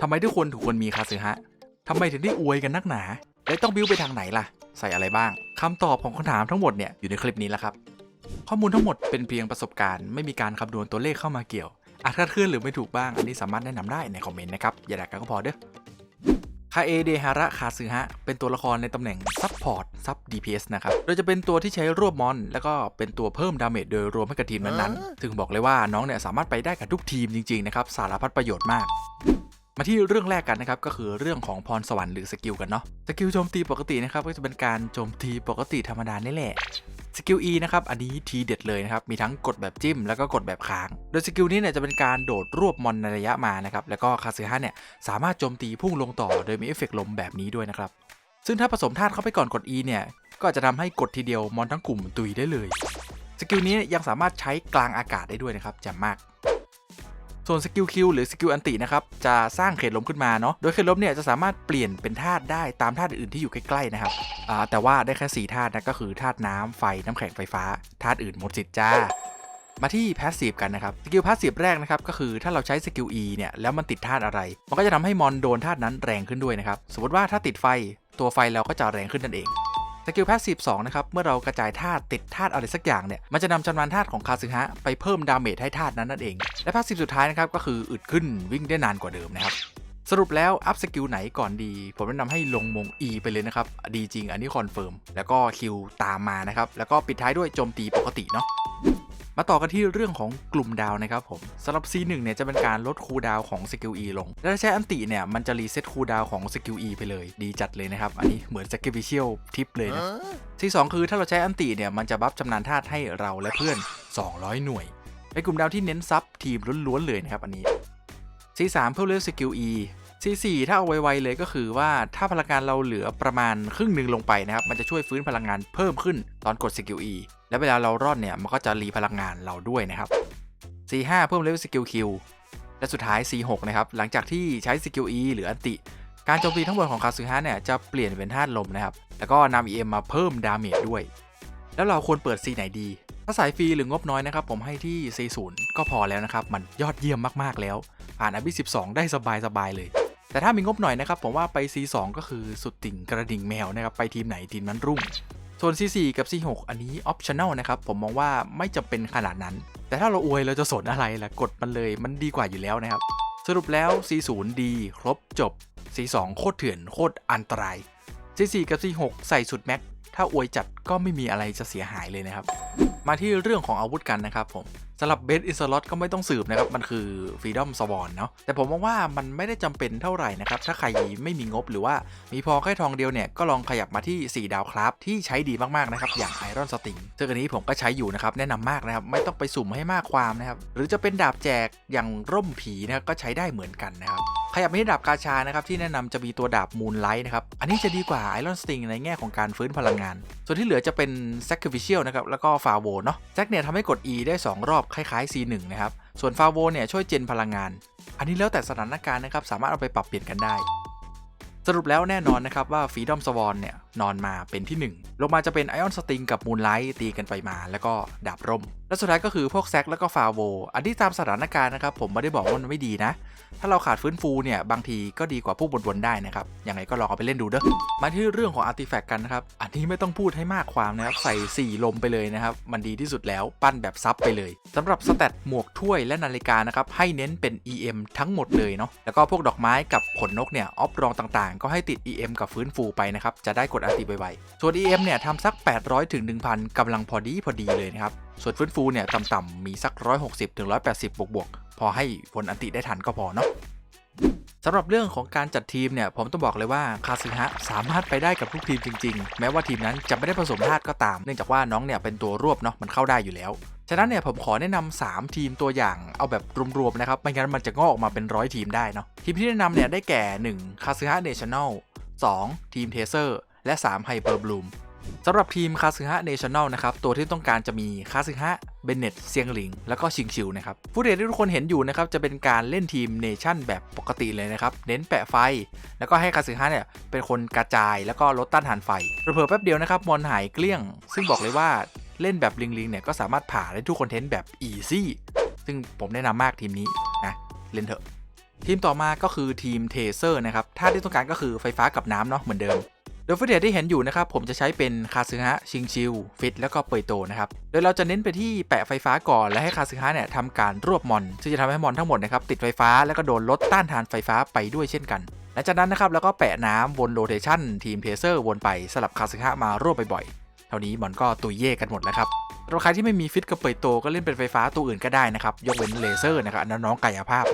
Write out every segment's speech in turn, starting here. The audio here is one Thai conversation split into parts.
ทำไมทุกคนถูกคนมีคาซึฮะทำไมถึงได้อวยกันนักหนา และต้องบิ้วไปทางไหนล่ะ ใส่อะไรบ้าง คำตอบของคำถามทั้งหมดเนี่ยอยู่ในคลิปนี้แล้วครับ ข้อมูลทั้งหมดเป็นเพียงประสบการณ์ ไม่มีการคำนวณตัวเลขเข้ามาเกี่ยวอาจคลาดเคลื่อนหรือไม่ถูกบ้าง อันนี้สามารถแนะนำได้ในคอมเมนต์นะครับ อย่าด่ากันก็พอเด้อ คาเอเดฮาระคาซึฮะ เป็นตัวละครในตำแหน่งซับพอร์ตซับ DPS นะครับ โดยจะเป็นตัวที่ใช้รวบมอน แล้วก็เป็นตัวเพิ่มดาเมจโดยรวมให้กับทีมนั้นๆซึ่งบอกเลยว่าน้องเนี่ยสามารถไปได้กับทุกทีมจริงๆนะครับ สารพัดประโยชน์มาก มาที่เรื่องแรกกันนะครับก็คือเรื่องของพรสวรรค์หรือสกิลกันเนาะสกิลโจมตีปกตินะครับก็จะเป็นการโจมตีปกติธรรมดานี่แหละสกิล E นะครับ อันนี้ทีเด็ดเลยนะครับ มีทั้งกดแบบจิ้มแล้วก็กดแบบค้าง โดยสกิลนี้เนี่ยจะเป็นการโดดรวบมอนในระยะมานะครับ แล้วก็คาซึฮะเนี่ยสามารถโจมตีพุ่งลงต่อโดยมีเอฟเฟกต์ลมแบบนี้ด้วยนะครับ ซึ่งถ้าผสมธาตุเข้าไปก่อนกด E เนี่ยก็จะทำให้กดทีเดียวมอนทั้งกลุ่มตุยได้เลย สกิลนี้ยังสามารถใช้กลางอากาศได้ด้วยนะครับจ่มมาก ส่วนสกิลคิวหรือสกิลอันตินะครับจะสร้างเขตลมขึ้นมาเนาะโดยเขตลมเนี่ยจะสามารถเปลี่ยนเป็นธาตุได้ตามธาตุอื่นที่อยู่ใกล้ๆนะครับแต่ว่าได้แค่4ธาตุนะก็คือธาตุน้ำไฟน้ำแข็งไฟฟ้าธาตุอื่นหมดสิทธิ์จ้ามาที่พาสซีฟกันนะครับ สกิลพาสซีฟแรกนะครับ ก็คือถ้าเราใช้สกิล E เนี่ยแล้วมันติดธาตุอะไร มันก็จะทำให้มอนโดนธาตุนั้นแรงขึ้นด้วยนะครับ สมมติว่าถ้าติดไฟตัวไฟเราก็จะแรงขึ้นนั่นเอง กิลพาสซีฟ2นะครับ เมื่อเรากระจายธาตุติดธาตุอะไรสักอย่างเนี่ย มันจะนำจำนวนธาตุของคาซึฮะไปเพิ่มดาเมจให้ธาตุนั้นนั่นเอง และพาสซีฟสุดท้ายนะครับ ก็คืออึดขึ้นวิ่งได้นานกว่าเดิมนะครับ สรุปแล้วอัพสกิลไหนก่อนดี ผมแนะนำให้ลงมง E ไปเลยนะครับ ดีจริงอันนี้คอนเฟิร์ม แล้วก็คิวตามมานะครับ แล้วก็ปิดท้ายด้วยโจมตีปกติเนาะ มาต่อกันที่เรื่องของกลุ่มดาวนะครับผมสำหรับ C1 เนี่ยจะเป็นการลดคูลดาวน์ของสกิล E ลง และถ้าใช้อันติเนี่ยมันจะรีเซ็ตคูลดาวน์ของสกิล E ไปเลย ดีจัดเลยนะครับ อันนี้เหมือนสกิลวิเชียลทิปเลยนะที่2คือถ้าเราใช้อันติเนี่ยมันจะบัฟจำนานธาตุให้เราและเพื่อน 200 หน่วย เป็นกลุ่มดาวที่เน้นซับทีมล้วนๆเลยนะครับอันนี้ C3 เพื่อเลือกสกิล E C4 ถ้าเอาไวๆเลยก็คือว่าถ้าพลังงานเราเหลือประมาณครึ่งหนึ่งลงไปนะครับ มันจะช่วยฟื้นพลังงานเพิ่มขึ้นตอนกดสกิล E และเวลาเรารอดเนี่ย มันก็จะรีพลังงานเราด้วยนะครับ C5 เพิ่มเลเวลสกิล Q และสุดท้าย C6 นะครับ หลังจากที่ใช้สกิล E หรืออันติ การโจมตีทั้งหมดของคาซึฮะเนี่ยจะเปลี่ยนเป็นธาตุลมนะครับ แล้วก็นำ EM มาเพิ่มดาเมจด้วย แล้วเราควรเปิด C ไหนดี ถ้าสายฟรีหรืองบน้อยนะครับ ผมให้ที่ C0 ก็พอแล้วนะครับ มันยอดเยี่ยมมากๆแล้ว ผ่านอบิ12 ได้สบายๆเลย แต่ถ้ามีงบหน่อยนะครับผมว่าไป C2 ก็คือสุดติ่งกระดิ่งแมวนะครับไปทีมไหนทีมนั้นรุ่ง ส่วน C4 กับ C6 อันนี้ optional นะครับผมมองว่าไม่จำเป็นขนาดนั้น แต่ถ้าเราอวยเราจะสนอะไรล่ะกดมันเลยมันดีกว่าอยู่แล้วนะครับสรุปแล้ว C0 ดีครบจบ C2 โคตรเถื่อนโคตรอันตราย C4 กับ C6 ใส่สุดแม็กถ้าอวยจัดก็ไม่มีอะไรจะเสียหายเลยนะครับ มาที่เรื่องของอาวุธกันนะครับผม สำหรับเบสอินสล็อตก็ไม่ต้องสืบนะครับ มันคือฟรีดอมสวอนเนาะแต่ผมมองว่ามันไม่ได้จำเป็นเท่าไหร่นะครับ ถ้าใครไม่มีงบหรือว่ามีพอแค่ทองเดียวเนี่ย ก็ลองขยับมาที่ 4 ดาวครับ ที่ใช้ดีมากๆนะครับ อย่างไอรอนสติงซึ่งอันนี้ผมก็ใช้อยู่นะครับ แนะนำมากนะครับ ไม่ต้องไปสุ่มให้มากความนะครับ หรือจะเป็นดาบแจกอย่างร่มผีนะครับก็ใช้ได้เหมือนกันนะครับขยับมาที่ดาบกาชานะครับที่แนะนำจะมีตัวดาบมูนไลท์นะครับอันนี้จะดีกว่าไอรอนสติงในแง่ของการฟื้นพลังงาน ส่วนที่เหลือจะเป็น Sacrificial นะครับแล้วก็ฟาโวเนาะแจ็คเนี่ยทำให้กด E ได้ 2 รอบคล้ายๆ C1 นะครับ ส่วนฟาโวเนี่ยช่วยเจนพลังงาน อันนี้แล้วแต่สถานการณ์นะครับ สามารถเอาไปปรับเปลี่ยนกันได้ สรุปแล้วแน่นอนนะครับว่าฟรีดอมสวอนเนี่ยนอนมาเป็นที่ 1 ลงมาจะเป็นไอออนสติงกับมูนไลท์ตีกันไปมา แล้วก็ดาบร่ม และสุดท้ายก็คือพวกแซกแล้วก็ฟาโว อันที่ตามสถานการณ์นะครับผมไม่ได้บอกว่ามันไม่ดีนะ ถ้าเราขาดฟื้นฟูเนี่ยบางทีก็ดีกว่าพวกบนๆได้นะครับยังไงก็ลองเอาไปเล่นดูเด้อมาที่เรื่องของอาร์ติแฟกต์กันนะครับอันนี้ไม่ต้องพูดให้มากความนะครับใส่ 4 ลมไปเลยนะครับมันดีที่สุดแล้วปั้นแบบซับไปเลยสำหรับสแตทหมวกถ้วยและนาฬิกานะครับให้เน้นเป็น EM ทั้งหมดเลยเนาะแล้วก็พวกดอกไม้กับขนนกเนี่ยออฟรองต่างๆ ก็ให้ติด EM กับฟื้นฟูไปนะครับ จะได้กดอาติไวๆ ส่วน EM เนี่ยทำสัก 800ถึง1,000กำลังพอดีพอดีเลยนะครับ ส่วนฟื้นฟูเนี่ยต่ำๆมีสัก 160ถึง180 บวกๆ พอให้ผลอันติได้ทันก็พอเนาะ สำหรับเรื่องของการจัดทีมเนี่ยผมต้องบอกเลยว่าคาซึฮะสามารถไปได้กับทุกทีมจริงๆ แม้ว่าทีมนั้นจะไม่ได้ผสมธาตุก็ตาม เนื่องจากว่าน้องเนี่ยเป็นตัวรวบเนาะมันเข้าได้อยู่แล้วฉะนั้นเนี่ยผมขอแนะนำ3ทีมตัวอย่างเอาแบบรวมๆนะครับไม่งั้นมันจะงอกออกมาเป็นร้อยทีมได้เนาะทีมที่แนะนำเนี่ยได้แก่ 1 คาซึฮะเนชั่นแนล2ทีมเทเซอร์และ 3 ไฮเปอร์บลูม สำหรับทีมคาซึฮะเนชั่นแนลนะครับ ตัวที่ต้องการจะมีคาซึฮะเบนเน็ตเซียงหลิง แล้วก็ชิงชิวนะครับฟุตเดทที่ทุกคนเห็นอยู่นะครับ จะเป็นการเล่นทีมเนชั่นแบบปกติเลยนะครับ เน้นแปะไฟ แล้วก็ให้คาซึฮะเนี่ย เป็นคนกระจายแล้วก็ลดต้านทานไฟเผลอแป๊บเดียวนะครับมอนหายเกลี้ยง ซึ่งบอกเลยว่าเล่นแบบลิงลิงเนี่ยก็สามารถผ่าได้ทุกคอนเทนต์แบบอีซี่ซึ่งผมแนะนำมากทีมนี้นะเล่นเถอะทีมต่อมาก็คือทีมเทเซอร์นะครับท่าที่ต้องการก็คือไฟฟ้ากับน้ำเนาะเหมือนเดิม ดยฟุตเทจที่เห็นอยู่นะครับผมจะใช้เป็นคาซึฮะชิงชิวฟิตแล้วก็เปยโตนะครับโดยเราจะเน้นไปที่แปะไฟฟ้าก่อนและให้คาซึฮะเนี่ยทำการรวบมอน ซึ่งจะทำให้มอนทั้งหมดนะครับติดไฟฟ้าแล้วก็โดนลดต้านทานไฟฟ้าไปด้วยเช่นกันหลังจากนั้นนะครับแล้วก็แปะน้ำวนโรเทชันทีมเทเซอร์วนไปสลับคาซึฮะมารวบบ่อยๆเท่านี้มอนก็ตุยเย่กันหมดแล้วครับสำหรับใครที่ไม่มีฟิตกับเปยโตก็เล่นเป็นไฟฟ้าตัวอื่นก็ได้นะครับยกเว้นเลเซอร์นะครับอันนั้นน้องกายภาพ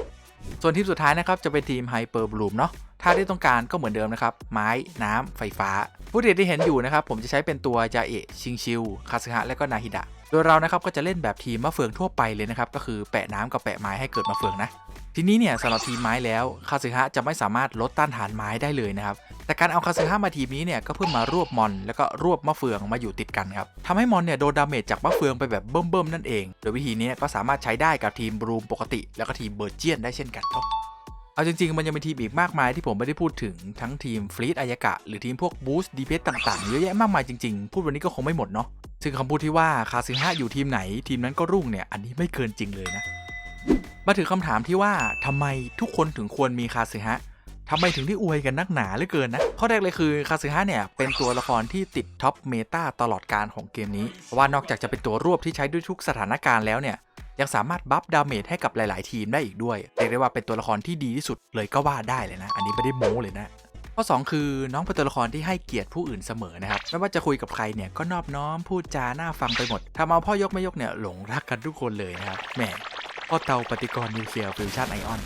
ส่วนทีมสุดท้ายนะครับจะเป็นทีมไฮเปอร์บลูมเนาะถ้าที่ต้องการก็เหมือนเดิมนะครับ ไม้น้ำไฟฟ้า ผู้เดทที่เห็นอยู่นะครับ ผมจะใช้เป็นตัวจาเอะชิงชิวคาสึฮะและก็นาฮิดะ โดยเรานะครับก็จะเล่นแบบทีมมะเฟืองทั่วไปเลยนะครับ ก็คือแปะน้ำกับแปะไม้ให้เกิดมะเฟืองนะ ทีนี้เนี่ยสำหรับทีมไม้แล้วคาสึฮะจะไม่สามารถลดต้านทานไม้ได้เลยนะครับ แต่การเอาคาสึฮะมาทีมนี้เนี่ยก็เพื่อมารวบมอน แล้วก็รวบมะเฟืองมาอยู่ติดกันครับทำให้มอนเนี่ยโดนดาเมจจากมะเฟืองไปแบบเบิ่มๆนั่นเอง โดยวิธีนี้ก็สามารถใช้ได้กับทีมบรูมปกติ แล้วก็ทีมเบอร์เจียนได้เช่นกันครับเอาจริงๆ มันยังมีทีมอีกมากมายที่ผมไม่ได้พูดถึงทั้งทีมฟลีตอายกะ หรือทีมพวกบูสต์ดีเพสต่างๆ เยอะแยะมากมายจริงๆ พูดวันนี้ก็คงไม่หมดเนาะซึ่งคำพูดที่ว่าคาซึฮะอยู่ทีมไหนทีมนั้นก็รุ่งเนี่ยอันนี้ไม่เกินจริงเลยนะ มาถึงคำถามที่ว่าทำไมทุกคนถึงควรมีคาซึฮะ ทำไมถึงได้อวยกันนักหนาเหลือเกินนะ ข้อแรกเลยคือคาซึฮะเนี่ย เป็นตัวละครที่ติดท็อปเมตาตลอดการของเกมนี้ เพราะว่านอกจากจะเป็นตัวรวบที่ใช้ด้วยทุกสถานการณ์แล้วเนี่ย ยังสามารถบัฟดาเมจให้กับหลาย ๆ ทีมได้อีกด้วยเรียกได้ว่าเป็นตัวละครที่ดีที่สุดเลยก็ว่าได้เลยนะ อันนี้ไม่ได้โม้เลยนะข้อ 2 คือน้องเป็นตัวละครที่ให้เกียรติผู้อื่นเสมอนะครับไม่ว่าจะคุยกับใครเนี่ยก็นอบน้อมพูดจาหน่าฟังไปหมดทำเอาพ่อยกไม่ยกเนี่ยหลงรักกันทุกคนเลยนะครับแหมพ่อเตาปฏิกรณ์นิวเคลียร์ฟิวชั่นไอออน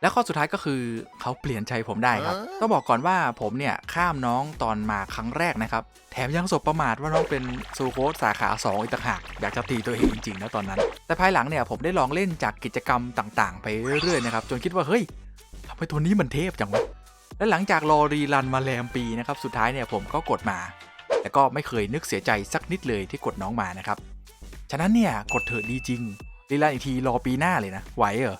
และข้อสุดท้ายก็คือเขาเปลี่ยนใจผมได้ครับ ต้องบอกก่อนว่าผมเนี่ยข้ามน้องตอนมาครั้งแรกนะครับ แถมยังสบประมาทว่าน้องเป็นซูโคสสาขา2อีกต่างหาก อยากจะตีตัวเองจริงๆนะตอนนั้น แต่ภายหลังเนี่ยผมได้ลองเล่นจากกิจกรรมต่างๆ ไปเรื่อยๆนะครับ จนคิดว่าเฮ้ยทำไมตัวนี้มันเทพจังวะ และหลังจากรอรีรันมาแรมปีนะครับ สุดท้ายเนี่ยผมก็กดมา แต่ก็ไม่เคยนึกเสียใจสักนิดเลยที่กดน้องมานะครับ ฉะนั้นเนี่ยกดเถอะดีจริง รีรันอีกทีรอปีหน้าเลยนะ ไหวเหรอ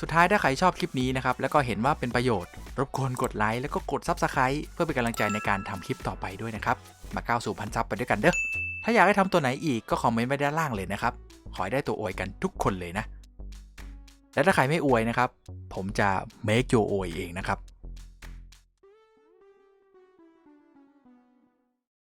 สุดท้ายถ้าใครชอบคลิปนี้นะครับแล้วก็เห็นว่าเป็นประโยชน์ รบกวนกดไลค์แล้วก็กด s u b สไครต์เพื่อเป็นกำลังใจในการทำคลิปต่อไปด้วยนะครับมาก้าวสู่พันซับไปด้วยกันเด้อถ้าอยากให้ทำตัวไหนอีกก็คอมเมนต์ไว้ด้านล่างเลยนะครับขอให้ได้ตัวอวยกันทุกคนเลยนะ และถ้าใครไม่อวยนะครับ ผมจะ make your อวยเองนะครับ